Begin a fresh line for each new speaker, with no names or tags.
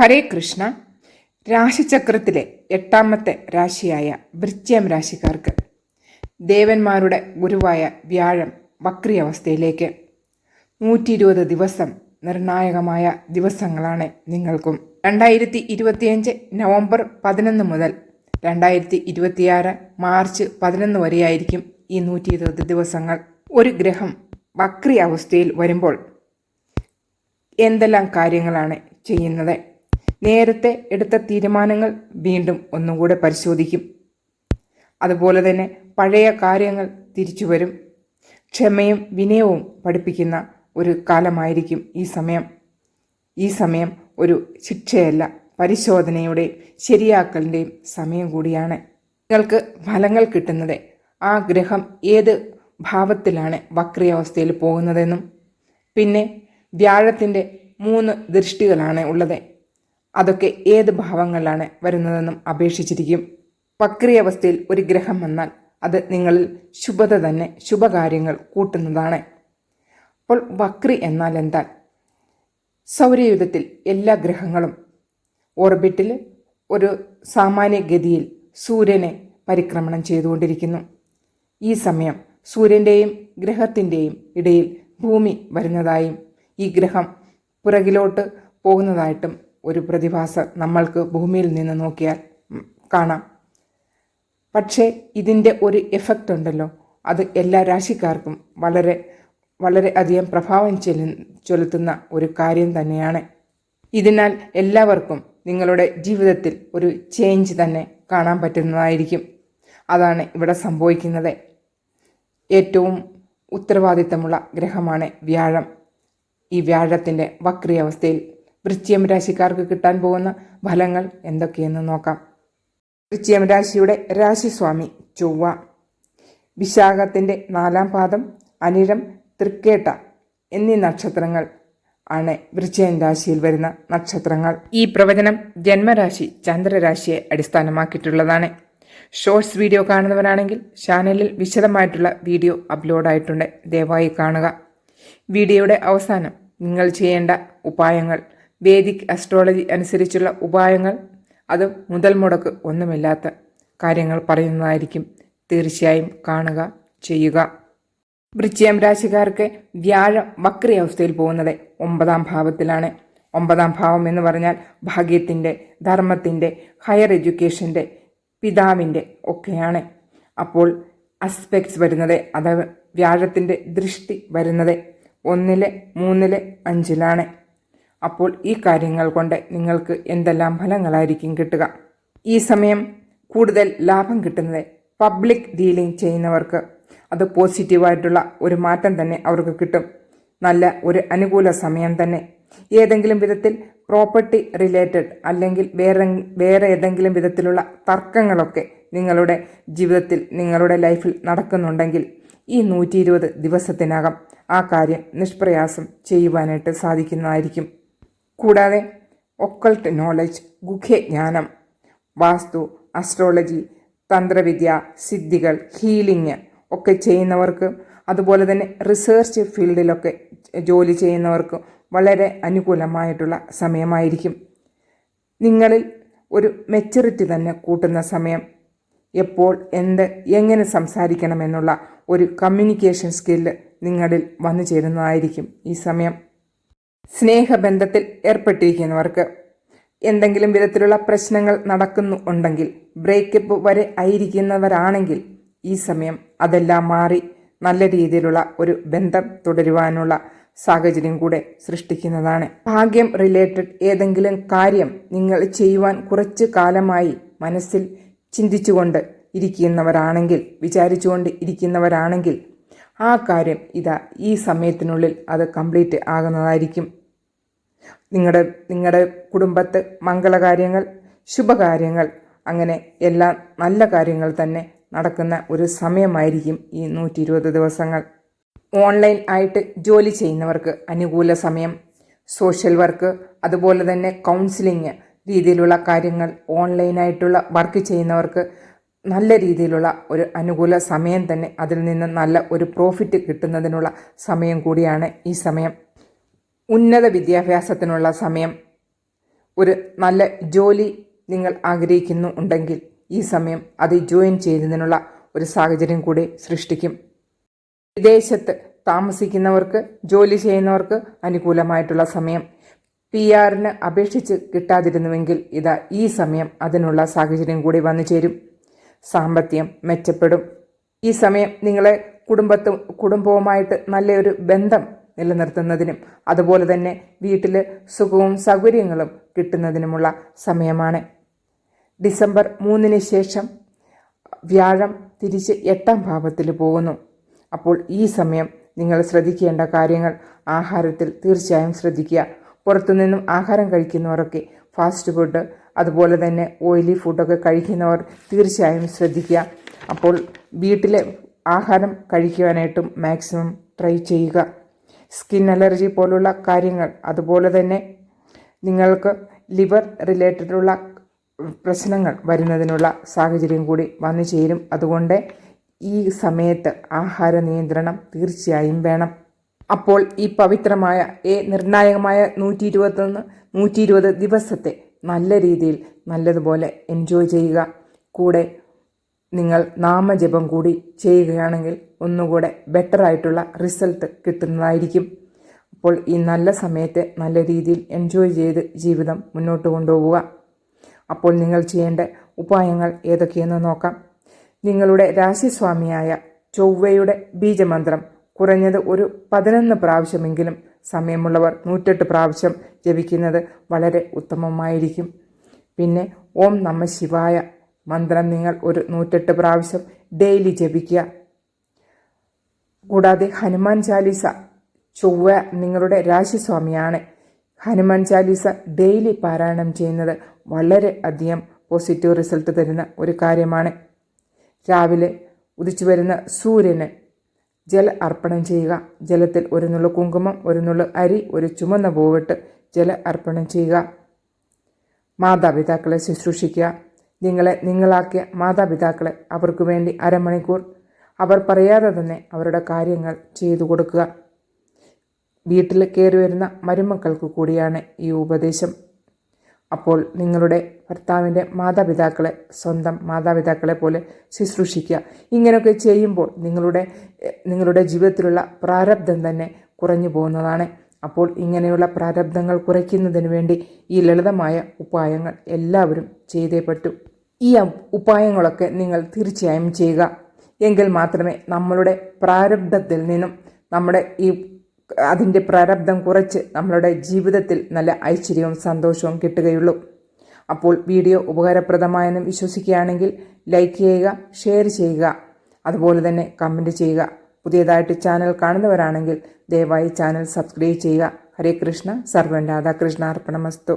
ഹരേ കൃഷ്ണ. രാശിചക്രത്തിലെ എട്ടാമത്തെ രാശിയായ വൃശ്ചികം രാശിക്കാർക്ക് ദേവന്മാരുടെ ഗുരുവായ വ്യാഴം വക്രി അവസ്ഥയിലേക്ക് നൂറ്റി ഇരുപത് ദിവസം നിർണായകമായ ദിവസങ്ങളാണ് നിങ്ങൾക്കും. രണ്ടായിരത്തി ഇരുപത്തിയഞ്ച് നവംബർ പതിനൊന്ന് മുതൽ രണ്ടായിരത്തി ഇരുപത്തിയാറ് മാർച്ച് പതിനൊന്ന് വരെയായിരിക്കും ഈ നൂറ്റി ഇരുപത് ദിവസങ്ങൾ. ഒരു ഗ്രഹം വക്രി അവസ്ഥയിൽ വരുമ്പോൾ എന്തെല്ലാം കാര്യങ്ങളാണ് ചെയ്യുന്നത്? നേരത്തെ എടുത്ത തീരുമാനങ്ങൾ വീണ്ടും ഒന്നുകൂടെ പരിശോധിക്കും. അതുപോലെ തന്നെ പഴയ കാര്യങ്ങൾ തിരിച്ചു വരും. ക്ഷമയും വിനയവും പഠിപ്പിക്കുന്ന ഒരു കാലമായിരിക്കും ഈ സമയം. ഈ സമയം ഒരു ശിക്ഷയല്ല പരിശോധനയുടെയും ശരിയാക്കലിന്റെയും സമയം കൂടിയാണ്. നിങ്ങൾക്ക് ഫലങ്ങൾ കിട്ടുന്നത് ആ ഗ്രഹം ഏത് ഭാവത്തിലാണ് വക്രിയാവസ്ഥയിൽ പോകുന്നതെന്നും പിന്നെ വ്യാഴത്തിന്റെ മൂന്ന് ദൃഷ്ടികളാണ് ഉള്ളത്. അതൊക്കെ ഏത് ഭാവങ്ങളിലാണ് വരുന്നതെന്നും അപേക്ഷിച്ചിരിക്കും. വക്രിയവസ്ഥയിൽ ഒരു ഗ്രഹം വന്നാൽ അത് നിങ്ങളിൽ ശുഭത തന്നെ ശുഭകാര്യങ്ങൾ കൂട്ടുന്നതാണ്. അപ്പോൾ വക്രി എന്നാൽ എന്താ സൗരയുധത്തിൽ എല്ലാ ഗ്രഹങ്ങളും ഓർബിറ്റിൽ ഒരു സാമാന്യഗതിയിൽ സൂര്യനെ പരിക്രമണം ചെയ്തുകൊണ്ടിരിക്കുന്നു. ഈ സമയം സൂര്യന്റെയും ഗ്രഹത്തിന്റെയും ഇടയിൽ ഭൂമി വരുന്നതായും ഈ ഗ്രഹം പുറകിലോട്ട് പോകുന്നതായിട്ടും ഒരു പ്രതിഭാസം നമ്മൾക്ക് ഭൂമിയിൽ നിന്ന് നോക്കിയാൽ കാണാം. പക്ഷേ ഇതിന്റെ ഒരു എഫക്റ്റ് ഉണ്ടല്ലോ. അത് എല്ലാ രാശിക്കാർക്കും വളരെ വളരെ അധികം പ്രഭാവം ചെലു ചെലുത്തുന്ന ഒരു കാര്യം തന്നെയാണ്. ഇതിനാൽ എല്ലാവർക്കും നിങ്ങളുടെ ജീവിതത്തിൽ ഒരു ചേഞ്ച് തന്നെ കാണാൻ പറ്റുന്നതായിരിക്കും. അതാണ് ഇവിടെ സംഭവിക്കുന്നത്. ഏറ്റവും ഉത്തരവാദിത്തമുള്ള ഗ്രഹമാണ് വ്യാഴം. ഈ വ്യാഴത്തിന്റെ വക്രിയവസ്ഥയിൽ വൃശ്ചിയം രാശിക്കാർക്ക് കിട്ടാൻ പോകുന്ന ഫലങ്ങൾ എന്തൊക്കെയെന്ന് നോക്കാം. വൃശ്ചിയം രാശിയുടെ രാശിസ്വാമി ചൊവ്വ. വിശാഖത്തിന്റെ നാലാം പാദം അനിഴം തൃക്കേട്ട എന്നീ നക്ഷത്രങ്ങൾ ആണ് വൃശ്ചികം രാശിയിൽ വരുന്ന നക്ഷത്രങ്ങൾ. ഈ പ്രവചനം ജന്മരാശി ചന്ദ്രരാശിയെ അടിസ്ഥാനമാക്കിയിട്ടുള്ളതാണ്. ഷോർട്സ് വീഡിയോ കാണുന്നവരാണെങ്കിൽ ചാനലിൽ വിശദമായിട്ടുള്ള വീഡിയോ അപ്ലോഡായിട്ടുണ്ട് ദയവായി കാണുക. വീഡിയോയുടെ അവസാനം നിങ്ങൾ ചെയ്യേണ്ട ഉപായങ്ങൾ വേദിക് അസ്ട്രോളജി അനുസരിച്ചുള്ള ഉപായങ്ങൾ അത് മുതൽ മുടക്ക് ഒന്നുമില്ലാത്ത കാര്യങ്ങൾ പറയുന്നതായിരിക്കും തീർച്ചയായും കാണുക ചെയ്യുക. വൃശ്ചികം രാശിക്കാർക്ക് വ്യാഴം വക്രി അവസ്ഥയിൽ പോകുന്നത് ഒമ്പതാം ഭാവത്തിലാണ്. ഒമ്പതാം ഭാവം എന്ന് പറഞ്ഞാൽ ഭാഗ്യത്തിന്റെ ധർമ്മത്തിന്റെ ഹയർ എഡ്യൂക്കേഷന്റെ പിതാവിന്റെ ഒക്കെയാണ്. അപ്പോൾ അസ്പെക്ട്സ് വരുന്നത് അത് വ്യാഴത്തിന്റെ ദൃഷ്ടി വരുന്നത് ഒന്നിലെ മൂന്നിലെ അഞ്ചിലാണ്. അപ്പോൾ ഈ കാര്യങ്ങൾ കൊണ്ട് നിങ്ങൾക്ക് എന്തെല്ലാം ഫലങ്ങളായിരിക്കും കിട്ടുക? ഈ സമയം കൂടുതൽ ലാഭം കിട്ടുന്നത് പബ്ലിക് ഡീലിംഗ് ചെയ്യുന്നവർക്ക്. അത് പോസിറ്റീവായിട്ടുള്ള ഒരു മാറ്റം തന്നെ അവർക്ക് കിട്ടും. നല്ല ഒരു അനുകൂല സമയം തന്നെ. ഏതെങ്കിലും വിധത്തിൽ പ്രോപ്പർട്ടി റിലേറ്റഡ് അല്ലെങ്കിൽ വേറെ വേറെ ഏതെങ്കിലും വിധത്തിലുള്ള തർക്കങ്ങളൊക്കെ നിങ്ങളുടെ ജീവിതത്തിൽ നിങ്ങളുടെ ലൈഫിൽ നടക്കുന്നുണ്ടെങ്കിൽ ഈ നൂറ്റി ഇരുപത് ദിവസത്തിനകം ആ കാര്യം നിഷ്പ്രയാസം ചെയ്യുവാനായിട്ട് സാധിക്കുന്നതായിരിക്കും. കൂടാതെ ഒക്കൾട്ട് നോളജ് ഗുഹ്യജ്ഞാനം വാസ്തു അസ്ട്രോളജി തന്ത്രവിദ്യ സിദ്ധികൾ ഹീലിംഗ് ഒക്കെ ചെയ്യുന്നവർക്ക് അതുപോലെ തന്നെ റിസർച്ച് ഫീൽഡിലൊക്കെ ജോലി ചെയ്യുന്നവർക്ക് വളരെ അനുകൂലമായിട്ടുള്ള സമയമായിരിക്കും. നിങ്ങളിൽ ഒരു മെച്ചൂരിറ്റി തന്നെ കൂട്ടുന്ന സമയം. എപ്പോൾ എന്ത് എങ്ങനെ സംസാരിക്കണമെന്നുള്ള ഒരു കമ്മ്യൂണിക്കേഷൻ സ്കില്ല് നിങ്ങളിൽ വന്നു ചേരുന്നതായിരിക്കും ഈ സമയം. സ്നേഹബന്ധത്തിൽ ഏർപ്പെട്ടിരിക്കുന്നവർക്ക് എന്തെങ്കിലും വിധത്തിലുള്ള പ്രശ്നങ്ങൾ നടക്കുന്നു ഉണ്ടെങ്കിൽ ബ്രേക്കപ്പ് വരെ ആയിരിക്കുന്നവരാണെങ്കിൽ ഈ സമയം അതെല്ലാം മാറി നല്ല രീതിയിലുള്ള ഒരു ബന്ധം തുടരുവാനുള്ള സാഹചര്യം കൂടെ സൃഷ്ടിക്കുന്നതാണ്. ഭാഗ്യം റിലേറ്റഡ് ഏതെങ്കിലും കാര്യം നിങ്ങൾ ചെയ്യുവാൻ കുറച്ച് കാലമായി മനസ്സിൽ ചിന്തിച്ചുകൊണ്ട് ഇരിക്കുന്നവരാണെങ്കിൽ വിചാരിച്ചുകൊണ്ട് ഇരിക്കുന്നവരാണെങ്കിൽ ആ കാര്യം ഇതാ ഈ സമയത്തിനുള്ളിൽ അത് കംപ്ലീറ്റ് ആകുന്നതായിരിക്കും. നിങ്ങളുടെ നിങ്ങളുടെ കുടുംബത്ത് മംഗളകാര്യങ്ങൾ ശുഭകാര്യങ്ങൾ അങ്ങനെ എല്ലാ നല്ല കാര്യങ്ങൾ തന്നെ നടക്കുന്ന ഒരു സമയമായിരിക്കും ഈ നൂറ്റി ഇരുപത് ദിവസങ്ങൾ. ഓൺലൈൻ ആയിട്ട് ജോലി ചെയ്യുന്നവർക്ക് അനുകൂല സമയം. സോഷ്യൽ വർക്ക് അതുപോലെ തന്നെ കൗൺസിലിംഗ് രീതിയിലുള്ള കാര്യങ്ങൾ ഓൺലൈനായിട്ടുള്ള വർക്ക് ചെയ്യുന്നവർക്ക് നല്ല രീതിയിലുള്ള ഒരു അനുകൂല സമയം തന്നെ അതിൽ നിന്ന് നല്ല ഒരു പ്രോഫിറ്റ് കിട്ടുന്നതിനുള്ള സമയം കൂടിയാണ് ഈ സമയം. ഉന്നത വിദ്യാഭ്യാസത്തിനുള്ള സമയം. ഒരു നല്ല ജോലി നിങ്ങൾ ആഗ്രഹിക്കുന്നു ഉണ്ടെങ്കിൽ ഈ സമയം അത് ജോയിൻ ചെയ്യുന്നതിനുള്ള ഒരു സാഹചര്യം കൂടി സൃഷ്ടിക്കും. വിദേശത്ത് താമസിക്കുന്നവർക്ക് ജോലി ചെയ്യുന്നവർക്ക് അനുകൂലമായിട്ടുള്ള സമയം. പി ആറിന് അപേക്ഷിച്ച് കിട്ടാതിരുന്നുവെങ്കിൽ ഇതാ ഈ സമയം അതിനുള്ള സാഹചര്യം കൂടി വന്നു ചേരും. സാമ്പത്തികം മെച്ചപ്പെടും. ഈ സമയം നിങ്ങളെ കുടുംബത്തും കുടുംബവുമായിട്ട് നല്ലൊരു ബന്ധം നിലനിർത്തുന്നതിനും അതുപോലെ തന്നെ വീട്ടിൽ സുഖവും സൗകര്യങ്ങളും കിട്ടുന്നതിനുമുള്ള സമയമാണ്. ഡിസംബർ മൂന്നിന് ശേഷം വ്യാഴം തിരിച്ച് എട്ടാം ഭാവത്തിൽ പോകുന്നു. അപ്പോൾ ഈ സമയം നിങ്ങൾ ശ്രദ്ധിക്കേണ്ട കാര്യങ്ങൾ ആഹാരത്തിൽ തീർച്ചയായും ശ്രദ്ധിക്കുക. പുറത്തുനിന്നും ആഹാരം കഴിക്കുന്നവരൊക്കെ ഫാസ്റ്റ് ഫുഡ് അതുപോലെ തന്നെ ഓയിലി ഫുഡൊക്കെ കഴിക്കുന്നവർ തീർച്ചയായും ശ്രദ്ധിക്കുക. അപ്പോൾ വീട്ടിലെ ആഹാരം കഴിക്കുവാനായിട്ടും മാക്സിമം ട്രൈ ചെയ്യുക. സ്കിൻ അലർജി പോലുള്ള കാര്യങ്ങൾ അതുപോലെ തന്നെ നിങ്ങൾക്ക് ലിവർ റിലേറ്റഡുള്ള പ്രശ്നങ്ങൾ വരുന്നതിനുള്ള സാഹചര്യം കൂടി വന്നു ചേരും. അതുകൊണ്ട് ഈ സമയത്ത് ആഹാര നിയന്ത്രണം തീർച്ചയായും വേണം. അപ്പോൾ ഈ പവിത്രമായ ഏ നിർണായകമായ നൂറ്റി ഇരുപത്തൊന്ന് നൂറ്റി ഇരുപത് ദിവസത്തെ നല്ല രീതിയിൽ നല്ലതുപോലെ എൻജോയ് ചെയ്യുക. കൂടെ നിങ്ങൾ നാമജപം കൂടി ചെയ്യുകയാണെങ്കിൽ ഒന്നുകൂടെ ബെറ്റർ ആയിട്ടുള്ള റിസൾട്ട് കിട്ടുന്നതായിരിക്കും. അപ്പോൾ ഈ നല്ല സമയത്തെ നല്ല രീതിയിൽ എൻജോയ് ചെയ്ത് ജീവിതം മുന്നോട്ട് കൊണ്ടുപോവുക. അപ്പോൾ നിങ്ങൾ ചെയ്യേണ്ട ഉപായങ്ങൾ ഏതൊക്കെയെന്ന് നോക്കാം. നിങ്ങളുടെ രാശിസ്വാമിയായ ചൊവ്വയുടെ ബീജമന്ത്രം കുറഞ്ഞത് ഒരു പതിനൊന്ന് പ്രാവശ്യമെങ്കിലും സമയമുള്ളവർ നൂറ്റെട്ട് പ്രാവശ്യം ജപിക്കുന്നത് വളരെ ഉത്തമമായിരിക്കും. പിന്നെ ഓം നമ ശിവായ മന്ത്രം നിങ്ങൾ ഒരു നൂറ്റെട്ട് പ്രാവശ്യം ഡെയിലി ജപിക്കുക. കൂടാതെ ഹനുമാൻ ചാലീസ ചൊവ്വ നിങ്ങളുടെ രാശിസ്വാമിയാണ്. ഹനുമാൻ ചാലീസ ഡെയിലി പാരായണം ചെയ്യുന്നത് വളരെ അധികം പോസിറ്റീവ് റിസൾട്ട് തരുന്ന ഒരു കാര്യമാണ്. രാവിലെ ഉദിച്ചു വരുന്ന സൂര്യന് ജല അർപ്പണം ചെയ്യുക. ജലത്തിൽ ഒരു നുള്ളു കുങ്കുമം ഒരു നുള്ളു അരി ഒരു ചുമന്ന പൂവിട്ട് ജല അർപ്പണം ചെയ്യുക. മാതാപിതാക്കളെ ശുശ്രൂഷിക്കുക. നിങ്ങളെ നിങ്ങളാക്കിയ മാതാപിതാക്കളെ അവർക്ക് വേണ്ടി അരമണിക്കൂർ അവർ പറയാതെ തന്നെ അവരുടെ കാര്യങ്ങൾ ചെയ്തു കൊടുക്കുക. വീട്ടിൽ കയറി വരുന്ന മരുമക്കൾക്ക് കൂടിയാണ് ഈ ഉപദേശം. അപ്പോൾ നിങ്ങളുടെ ഭർത്താവിന്റെ മാതാപിതാക്കളെ സ്വന്തം മാതാപിതാക്കളെ പോലെ ശുശ്രൂഷിക്കുക. ഇങ്ങനെയൊക്കെ ചെയ്യുമ്പോൾ നിങ്ങളുടെ നിങ്ങളുടെ ജീവിതത്തിലുള്ള പ്രാരബ്ധം തന്നെ കുറഞ്ഞു പോകുന്നതാണ്. അപ്പോൾ ഇങ്ങനെയുള്ള പ്രാരബ്ധങ്ങൾ കുറയ്ക്കുന്നതിന് വേണ്ടി ഈ ലളിതമായ ഉപായങ്ങൾ എല്ലാവരും ചെയ്തേ പറ്റൂ. ഈ ഉപായങ്ങളൊക്കെ നിങ്ങൾ തീർച്ചയായും ചെയ്യുക. എങ്കിൽ മാത്രമേ നമ്മളുടെ പ്രാരബ്ധത്തിൽ നിന്നും നമ്മുടെ ഈ അതിന്റെ പ്രാരബ്ധം കുറച്ച് നമ്മളുടെ ജീവിതത്തിൽ നല്ല ഐശ്വര്യവും സന്തോഷവും കിട്ടുകയുള്ളൂ. അപ്പോൾ വീഡിയോ ഉപകാരപ്രദമായെന്ന് വിശ്വസിക്കുകയാണെങ്കിൽ ലൈക്ക് ചെയ്യുക ഷെയർ ചെയ്യുക. അതുപോലെ തന്നെ കമന്റ് ചെയ്യുക. പുതിയതായിട്ട് ചാനൽ കാണുന്നവരാണെങ്കിൽ ദയവായി ചാനൽ സബ്സ്ക്രൈബ് ചെയ്യുക. ഹരേ കൃഷ്ണ. സർവൻ രാധാകൃഷ്ണ. അർപ്പണമസ്തു.